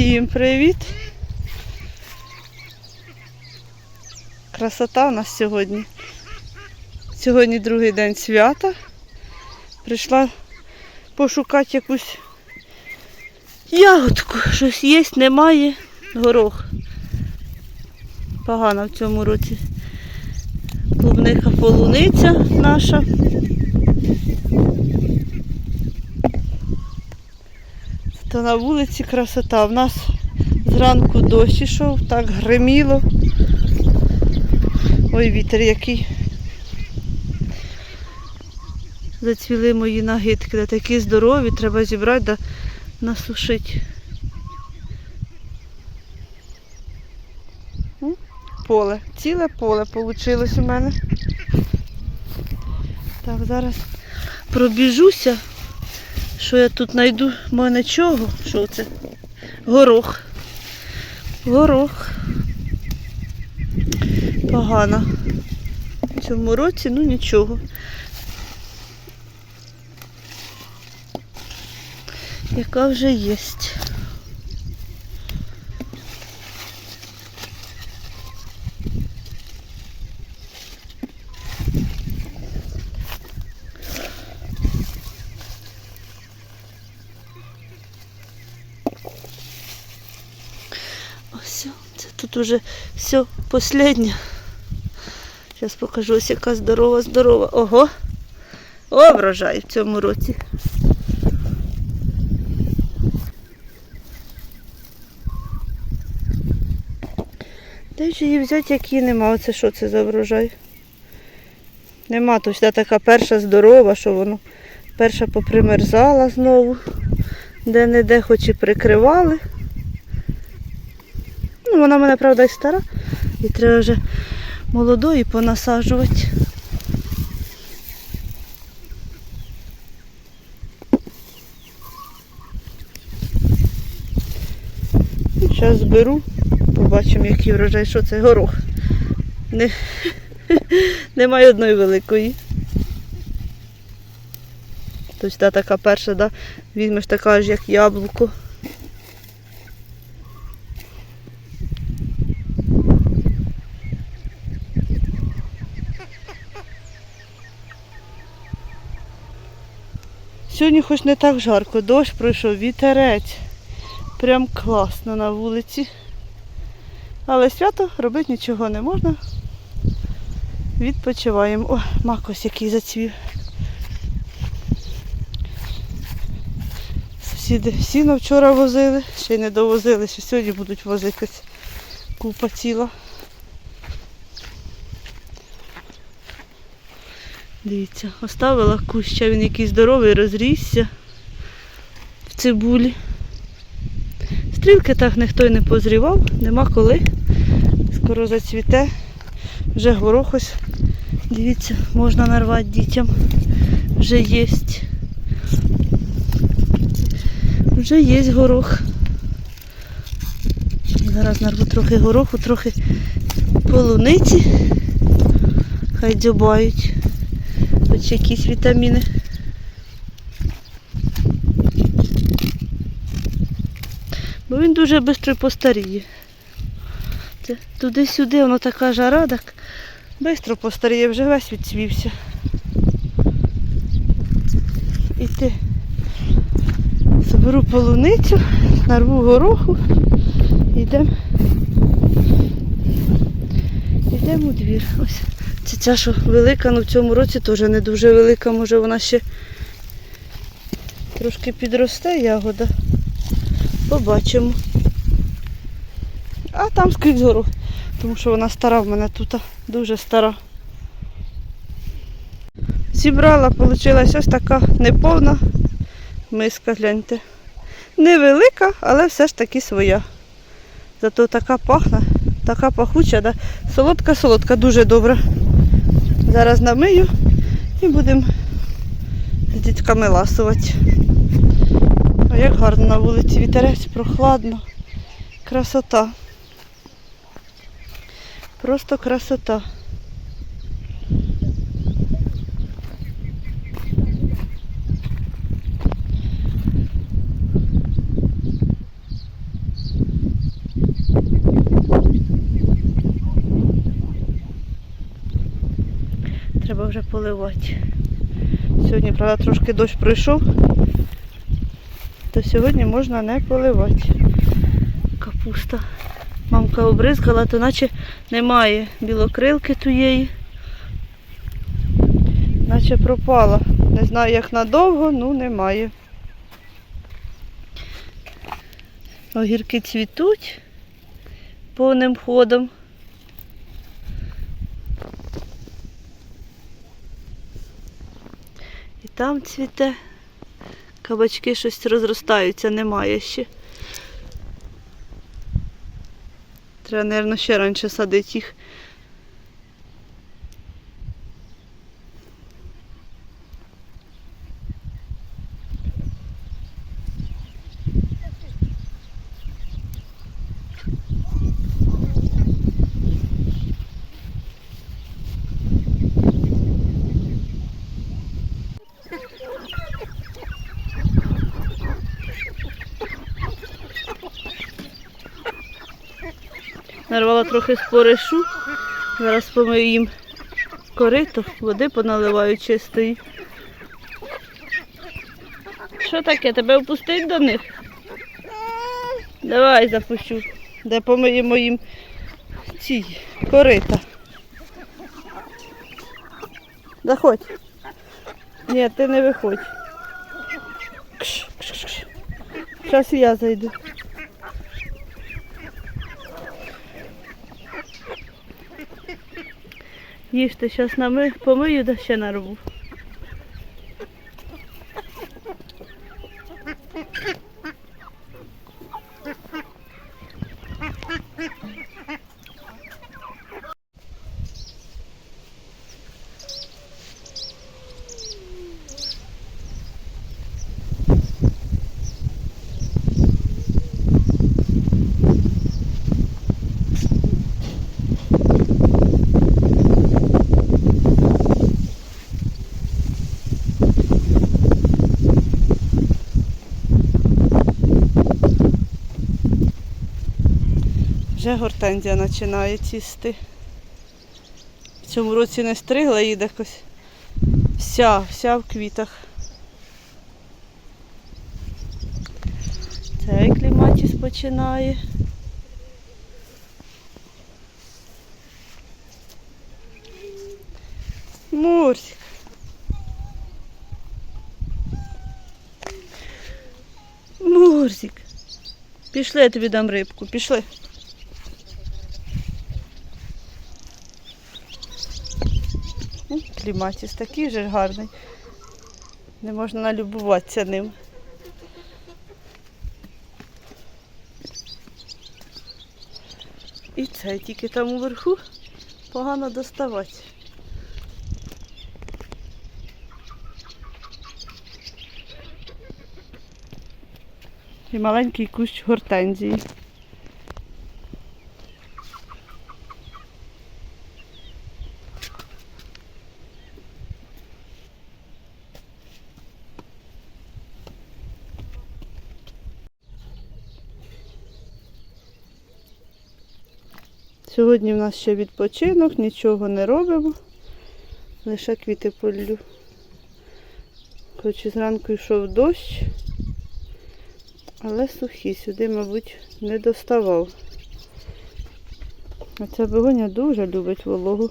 Всім привіт! Красота у нас сьогодні. Сьогодні другий день свята. Прийшла пошукати якусь ягодку. Щось є, немає. Горох. Погано в цьому році. Клубника полуниця наша. То на вулиці красота. В нас зранку дощ ішов, так гриміло. Ой, вітер який. Зацвіли мої нагидки, да такі здорові, треба зібрати да насушити. Поле, ціле поле вийшло у мене. Так, зараз пробіжуся. Що я тут знайду? У мене чого? Що це? Горох. Горох. Погано. В цьому році, ну нічого. Яка вже є. Ось, це тут уже все последнє. Зараз покажу ось яка здорова, здорова. Ого! О, врожай в цьому році. Де ж її взяти, як її нема? Оце що це за врожай? Нема, то вся така перша здорова, що воно перша попримерзала знову. Де-не-де хоч і прикривали. Ну, вона в мене, правда, і стара. І треба вже молодої понасаджувати. Зараз зберу, побачимо, який врожай, що це горох. Не... Немає одної великої. Тобто та така перша, да? візьмеш така ж, як яблуко. Сьогодні хоч не так жарко, дощ пройшов, вітерець. Прям класно на вулиці. Але свято робити нічого не можна. Відпочиваємо. О, мак ось який зацвів. Сусіди сіно вчора возили, ще й не довозили, що сьогодні будуть возити купа ціла. Дивіться, оставила куща, він який здоровий, розрісся в цибулі. Стрілки так ніхто й не позрівав, нема коли. Скоро зацвіте. Вже горох ось, дивіться, можна нарвати дітям. Вже є. Вже є горох. Зараз нарву трохи гороху, трохи полуниці. Хай дзьобають. Хоч якісь вітаміни. Бо він дуже швидко постаріє. Туди-сюди, воно така жара, так швидко постаріє, вже весь відцвівся. І ти заберу полуницю, нарву гороху, йдемо. Йдемо у двір. Ось. Це ця, що велика, але в цьому році теж не дуже велика, може вона ще трошки підросте ягода. Побачимо. А там скрізь горох, тому що вона стара в мене тут, дуже стара. Зібрала, вийшла ось така неповна миска, гляньте. Невелика, але все ж таки своя. Зато така пахне, така пахуча, да? солодка-солодка, дуже добра. Зараз намию і будемо з дітками ласувати. А як гарно на вулиці вітерець, прохладно. Красота. Просто красота. Вже поливати. Сьогодні, правда, трошки дощ пройшов, то сьогодні можна не поливати. Капуста. Мамка обризкала, то наче немає білокрилки тієї. Наче пропала. Не знаю, як надовго, ну немає. Огірки цвітуть повним ходом. Там цвіте. Кабачки щось розростаються, немає ще. Треба, мабуть, ще раніше садити їх. Нарвала трохи споришу. Зараз помию їм корито, води поналиваю чистої. Що таке? Тебе впустить до них? Давай запущу. Де помиємо їм ці корита. Заходь. Ні, ти не виходь. Зараз я зайду. Їжте, зараз нами помию, да ще нарву. Вже гортензія починає цісти. В цьому році не стригла її якось. Вся, вся в квітах. Цей кліматіс починає. Мурсик. Мурсик. Пішли, я тобі дам рибку, пішли. М, Кліматіс такий же гарний. Не можна налюбуватися ним. І це тільки там уверху погано доставати. І маленький кущ гортензії. Сьогодні в нас ще відпочинок, нічого не робимо. Лише квіти полю. І зранку йшов дощ, але сухі. Сюди, мабуть, не доставав. А ця бегоня дуже любить вологу.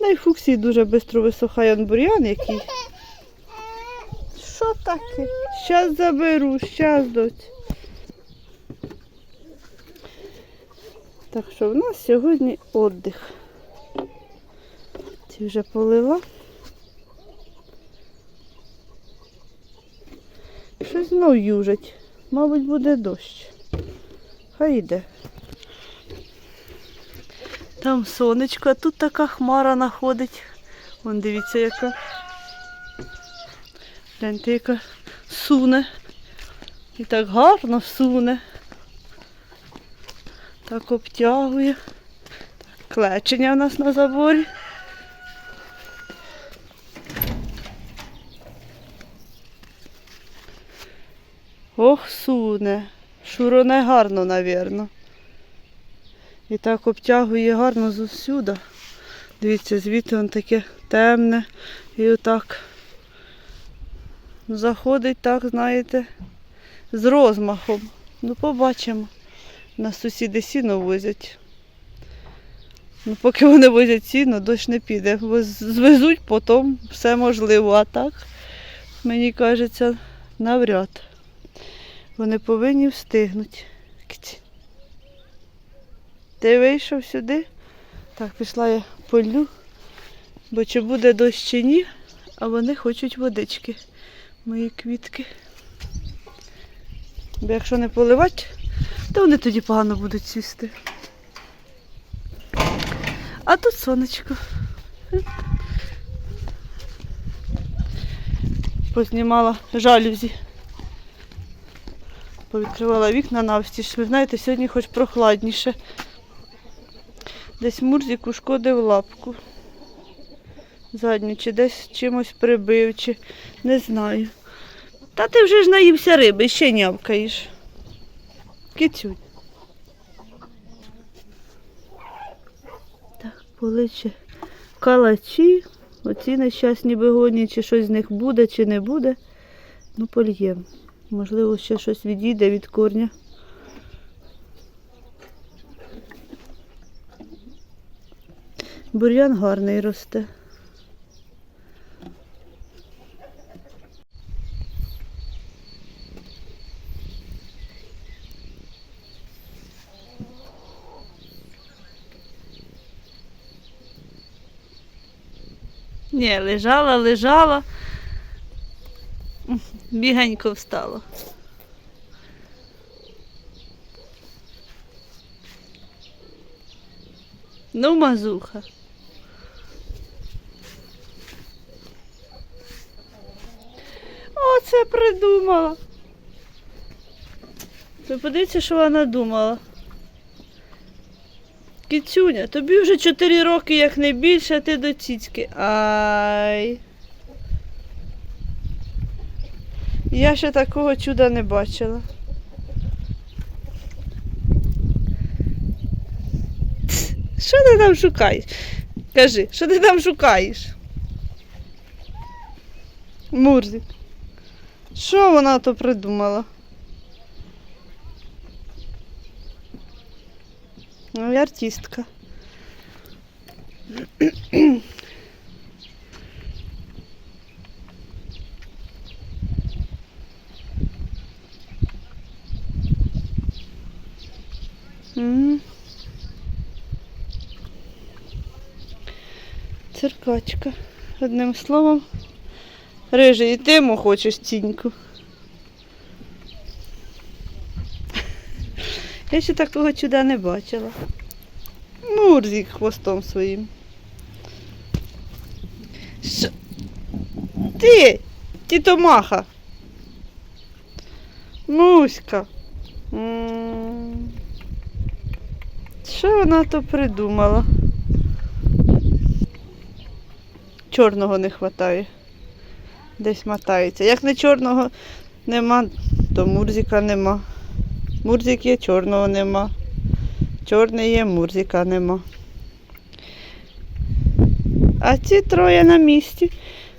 Да і фуксії дуже швидко висохає он бур'ян який. Що таке? Щас заберу, щас доць. Так що в нас сьогодні віддих. Ці вже полила. Щось знов южить. Мабуть, буде дощ. Хай йде. Там сонечко, а тут така хмара находить. Вон дивіться, яка. Гляньте, яка суне. І так гарно суне. Так обтягує. Клечення в нас на заборі. Ох, суне. Шуроне гарно, навірно. І так обтягує гарно зусюди. Дивіться, звідти воно таке темне і отак заходить, так, знаєте, з розмахом. Ну, побачимо. На сусіди сіно возять. Ну, поки вони возять сіно, дощ не піде. Звезуть потім все можливо. А так, мені кажеться, навряд. Вони повинні встигнути. Ти вийшов сюди? Так, пішла я полю, бо чи буде дощ чи ні, а вони хочуть водички, мої квітки. Бо якщо не поливати, то вони тоді погано будуть цвісти. А тут сонечко. Познімала жалюзі. Повідкривала вікна навстіж. Ви знаєте, сьогодні хоч прохладніше. Десь Мурзик ушкодив лапку. Задню, чи десь чимось прибив, чи не знаю. Та ти вже ж наївся риби, ще нявкаєш. Кицюнь. Так, поличе калачі. Оці нещасні бегоні, чи щось з них буде, чи не буде. Ну, польєм. Можливо, ще щось відійде від корня. Бур'ян гарний росте. Ні, лежала, лежала. Бігенько встала. Ну, мазуха. Оце придумала. Ви подивіться, що вона думала. Кіцюня, тобі вже 4 роки, як не більше, а ти до цицьки. Ай. Я ще такого чуда не бачила. Що ти там шукаєш? Кажи, що ти там шукаєш? Мурзик. Що вона то придумала? Ну, я артистка. Циркачка. Одним словом. Рижий, і ти йому хочеш Я ще такого чуда не бачила. Мурзик хвостом своїм. Що? Ти, тітомаха. Муська. Що вона то придумала? Чорного не вистачає. Десь мотається. Як не чорного нема, то мурзика нема. Мурзик є, чорного нема. Чорний є, мурзика нема. А ці троє на місці.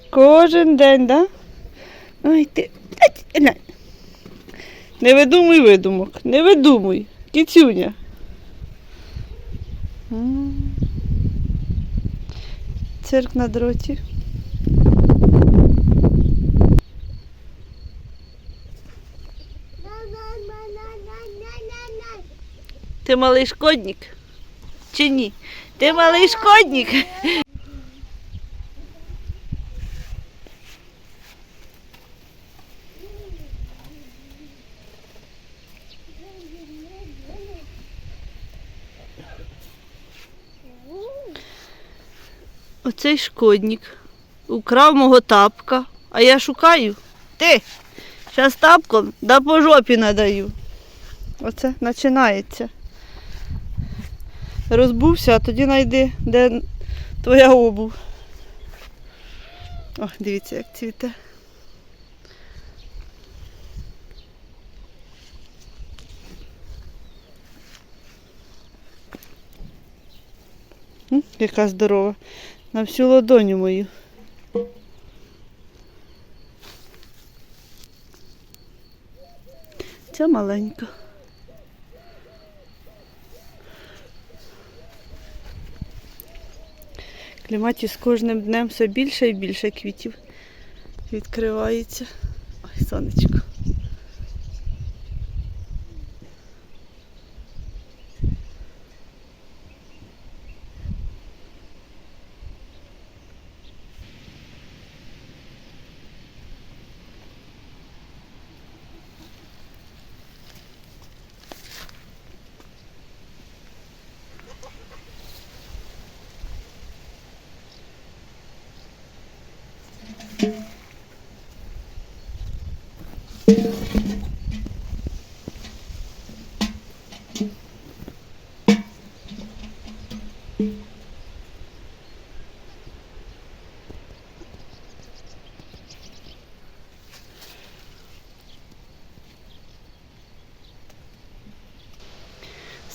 Кожен день, да? Ой, ти. Не видумуй видумок. Не видумуй. Кіцюня. Цирк на дроті. Ти малий шкодник? Чи ні? Ти малий шкодник? Оцей шкодник украв мого тапка, а я шукаю. Ти, зараз тапком да по жопі надаю. Оце починається. Розбувся, а тоді знайди, де твоя обув. О, дивіться, як цвіте. Яка здорова. На всю ладоню мою. Ця маленька. Кліматі з кожним днем все більше і більше квітів відкривається. Ой, сонечко.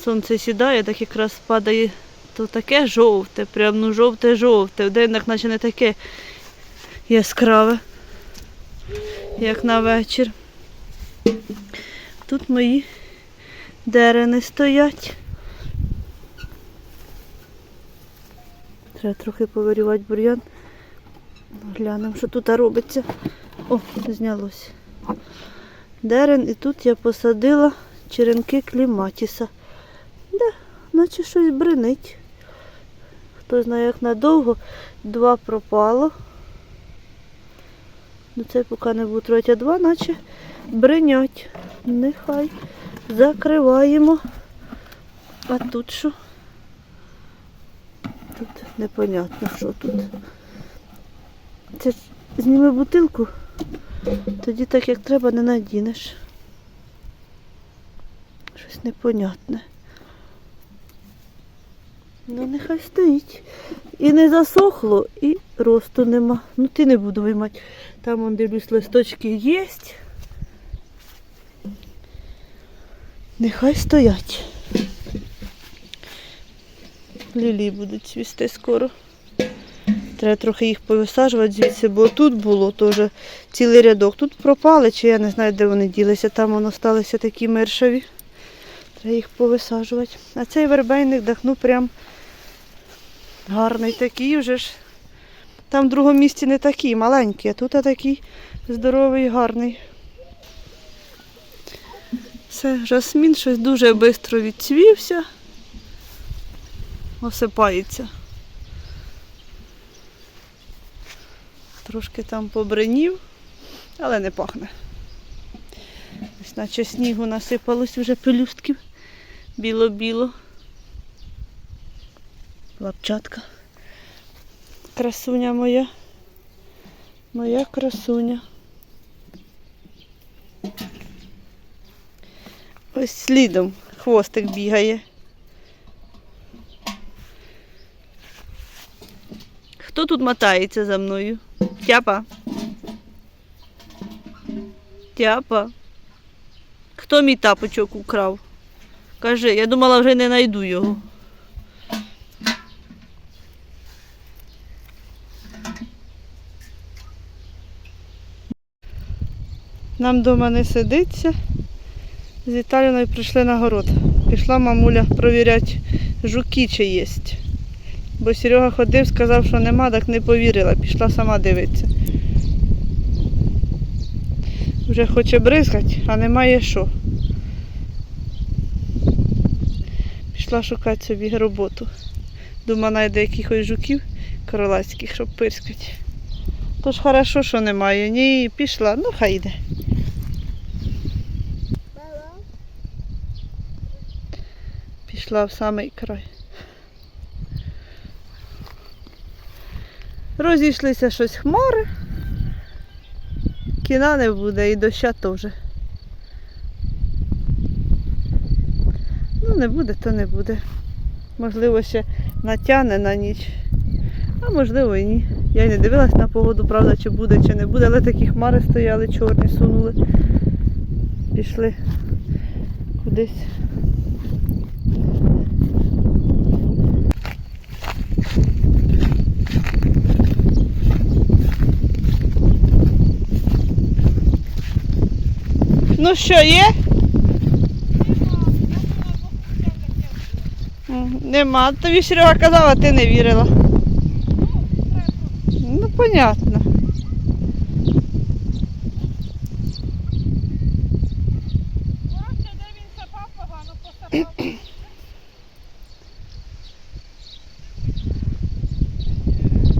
Сонце сідає, так якраз падає то таке жовте, прям ну жовте-жовте. Вдень так наче не таке яскраве, як на вечір. Тут мої дерени стоять. Треба трохи повирювати бур'ян. Глянемо, що тут робиться. О, знялось. Дерен і тут я посадила черенки кліматіса. Да, наче щось бринить. Хто знає, як надовго. Два пропало. Ну це поки не буду трогати, а два, наче бринять. Нехай закриваємо. А тут що? Тут непонятно, що тут. Це ж зніми бутилку, тоді так як треба не надінеш. Щось непонятне. Ну нехай стоїть. І не засохло, і росту нема. Ну ти не буду виймати. Там он дивлюсь, листочки є. Нехай стоять. Лілії будуть цвісти скоро. Треба трохи їх повисаджувати звідси, бо тут було теж цілий рядок. Тут пропали, чи я не знаю, де вони ділися. Там воно сталися такі миршаві. Треба їх повисаджувати. А цей вербейник дахну прям гарний такий вже ж. Там в другому місці не такий, маленький, а тут такий здоровий, гарний. Це жасмін щось дуже швидко відцвівся. Осипається. Трошки там побринів, але не пахне. Ось наче снігу насипалось вже пелюстків. Біло-біло. Лапчатка. Красуня моя. Моя красуня. Ось слідом хвостик бігає. Хто тут мотається за мною? Тяпа. Тяпа. Хто мій тапочок украв? Кажи, я думала, вже не знайду його. Нам вдома не сидиться. З Віталіною прийшли на город. Пішла мамуля провіряти жуки чи є. Бо Серега ходив, сказав, що нема, так не повірила. Пішла сама дивитися. Вже хоче бризгати, а немає що. Пішла шукати собі роботу. Думаю, знайде якихось жуків королацьких, щоб пирскати. Тож хорошо, що немає. Ні, пішла, ну хай йде. Пішла в самий край. Розійшлися щось хмари. Кіна не буде і доща теж. Ну, не буде, то не буде. Можливо, ще натягне на ніч. А можливо і ні. Я й не дивилась на погоду, правда, чи буде, чи не буде, але такі хмари стояли, чорні, сунули. Пішли кудись. Ну що, є? Нема. Тобі Серега казала, ти не вірила. Ну, понятно.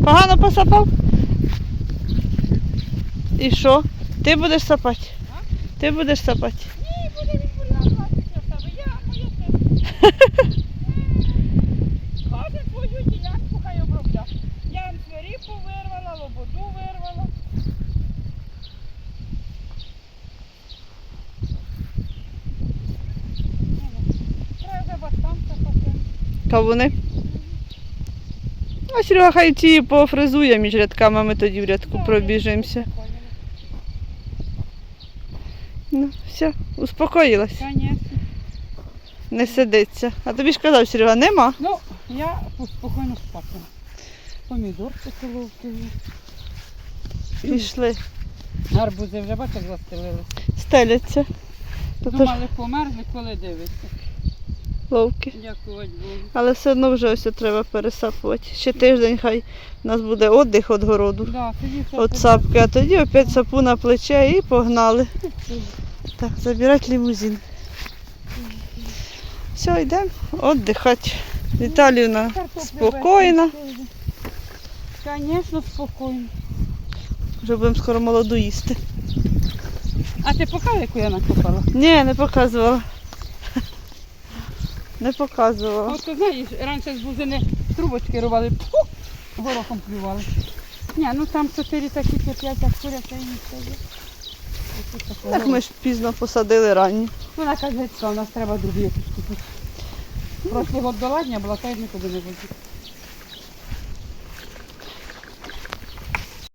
Погано посапав? І що? Ти будеш сапати? Ти будеш сапати? Ні, буде він бур'ян лазити в себе. Я моє Каже свою ділянку хай обробля. Я їм свиріпу вирвала, лободу вирвала. Треба баштан сапати. Кавуни. А Серега хай ці пофризує між рядками, ми тоді в рядку пробіжимося. Ну, все, успокоїлась, Звісно. не сидиться. А тобі ж казав, Серега, нема. Ну, я спокійно спати. Помідорки соловки. Пішли, Гарбузи вже бачиш, застелили. стеляться. Тут ж Думали, померзли, коли дивишся. ловки. Дякувати Богу. Але все одно вже ось треба пересапувати. Ще тиждень хай у нас буде віддих від городу. Да, тоді все От сапки, а тоді опять сапу на плече і погнали. Так, забирати лімузин. Все, йдемо віддихати. Віталіївна спокійна. Звісно, спокійно. Вже будемо скоро молоду їсти. А ти покажи, яку я накопала? Ні, не показувала. Не показувала. От ти знаєш, раніше з бузини трубочки рвали, пфу, горохом плювали. Ні, ну там чотири такі п'ять, так куряча і все є. Оце таке. Так ми ж пізно посадили ранні. Вона каже, що у нас треба другі якийсь купити. Прошлий доладня до ладня була, та й нікуди не возить.